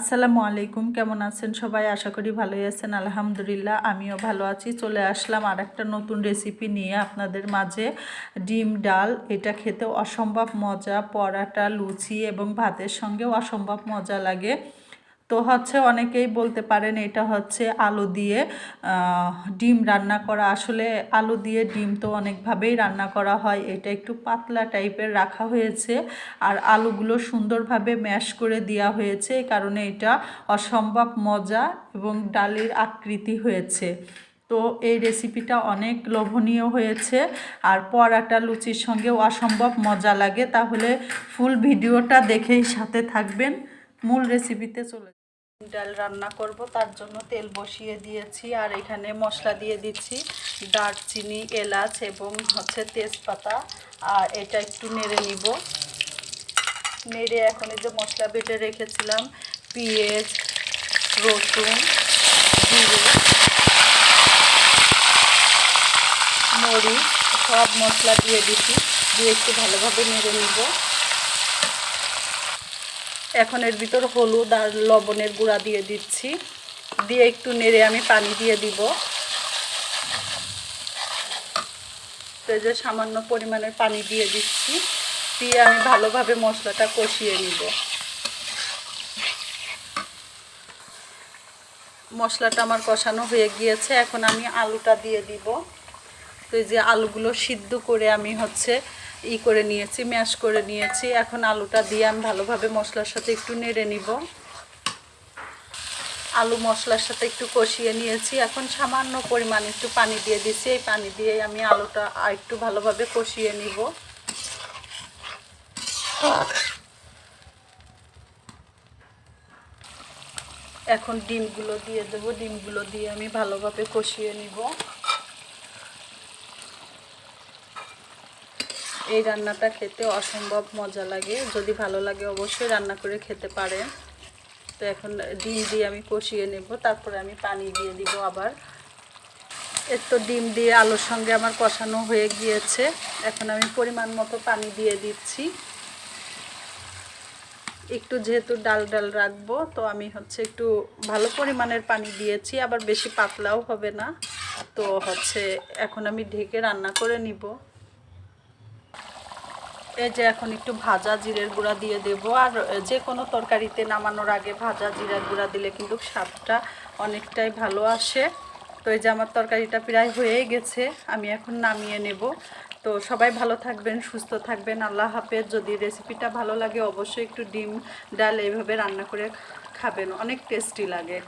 আসসালামু আলাইকুম, কেমন আছেন সবাই? আশা করি ভালোই আছেন, আলহামদুলিল্লাহ, আমিও ভালো আছি। চলে আসলাম আর একটা নতুন রেসিপি নিয়ে আপনাদের মাঝে। ডিম, ডাল, এটা খেতে অসম্ভব মজা, পরাটা, লুচি এবং ভাতের সঙ্গেও অসম্ভব মজা লাগে। তো হচ্ছে অনেকেই বলতে পারেন এটা হচ্ছে আলু দিয়ে ডিম রান্না করা। আসলে আলু দিয়ে ডিম তো অনেকভাবেই রান্না করা হয়। এটা একটু পাতলা টাইপের রাখা হয়েছে আর আলুগুলো সুন্দরভাবে ম্যাশ করে দেওয়া হয়েছে। এই কারণে এটা অসম্ভব মজা এবং ডালের আকৃতি হয়েছে। তো এই রেসিপিটা অনেক লোভনীয় হয়েছে আর পরাটা লুচির সঙ্গেও অসম্ভব মজা লাগে। তাহলে ফুল ভিডিওটা দেখেই সাথে থাকবেন। মূল রেসিপিতে চলে ডাল রান্না করব, তার জন্য তেল বসিয়ে দিয়েছি আর এখানে মশলা দিয়ে দিচ্ছি দারচিনি, এলাচ এবং হচ্ছে তেজপাতা। আর এটা একটু নেড়ে নিব। নেড়ে এখন যে মশলা বেটে রেখেছিলাম, পেঁয়াজ, রসুন, জিরে, মরিচ, সব মশলা দিয়ে দিচ্ছি, দিয়ে একটু ভালোভাবে নেড়ে নিব। এখন এর ভিতর হলুদ আর লবণের গুঁড়া দিয়ে দিচ্ছি। দিয়ে একটু নেড়ে আমি পানি দিয়ে দিব। যে সামান্য পরিমাণের পানি দিয়ে দিচ্ছি। দিয়ে আমি ভালোভাবে মশলাটা কষিয়ে নিব। মশলাটা আমার কষানো হয়ে গিয়েছে। এখন আমি আলুটা দিয়ে দিব। তো এই যে আলুগুলো সিদ্ধ করে আমি হচ্ছে ই করে নিয়েছি, ম্যাশ করে নিয়েছি। এখন আলুটা দিয়ে আমি ভালোভাবে মশলার সাথে একটু নেড়ে নিব। আলু মশলার সাথে একটু কষিয়ে নিয়েছি। এখন সামান্য পরিমাণ একটু পানি দিয়ে দিচ্ছি এই পানি দিয়ে আমি আলুটা আর একটু ভালোভাবে কষিয়ে নিব। এখন ডিমগুলো দিয়ে দেবো। ডিমগুলো দিয়ে আমি ভালোভাবে কষিয়ে নিব। এই রান্নাটা খেতে অসম্ভব মজা লাগে। যদি ভালো লাগে অবশ্যই রান্না করে খেতে পারেন। তো এখন ডিম দিয়ে আমি কষিয়ে নেব, তারপরে আমি পানি দিয়ে দিব আবার। এর তো ডিম দিয়ে আলুর সঙ্গে আমার কষানো হয়ে গিয়েছে। এখন আমি পরিমাণ মতো পানি দিয়ে দিচ্ছি। একটু যেহেতু ডাল ডাল রাখব, তো আমি হচ্ছে একটু ভালো পরিমাণের পানি দিয়েছি। আবার বেশি পাতলাও হবে না। তো হচ্ছে এখন আমি ঢেকে রান্না করে নিব। এই যে এখন একটু ভাজা জিরের গুঁড়া দিয়ে দেব। আর যে কোনো তরকারিতে নামানোর আগে ভাজা জিরার গুঁড়া দিলে কিন্তু স্বাদটা অনেকটাই ভালো আসে। তো এই যে আমার তরকারিটা প্রায় হয়েই গেছে, আমি এখন নামিয়ে নেব। তো সবাই ভালো থাকবেন, সুস্থ থাকবেন, আল্লাহ হাফেজ। যদি রেসিপিটা ভালো লাগে, অবশ্যই একটু ডিম, ডাল এইভাবে রান্না করে খাবেন, অনেক টেস্টি লাগে।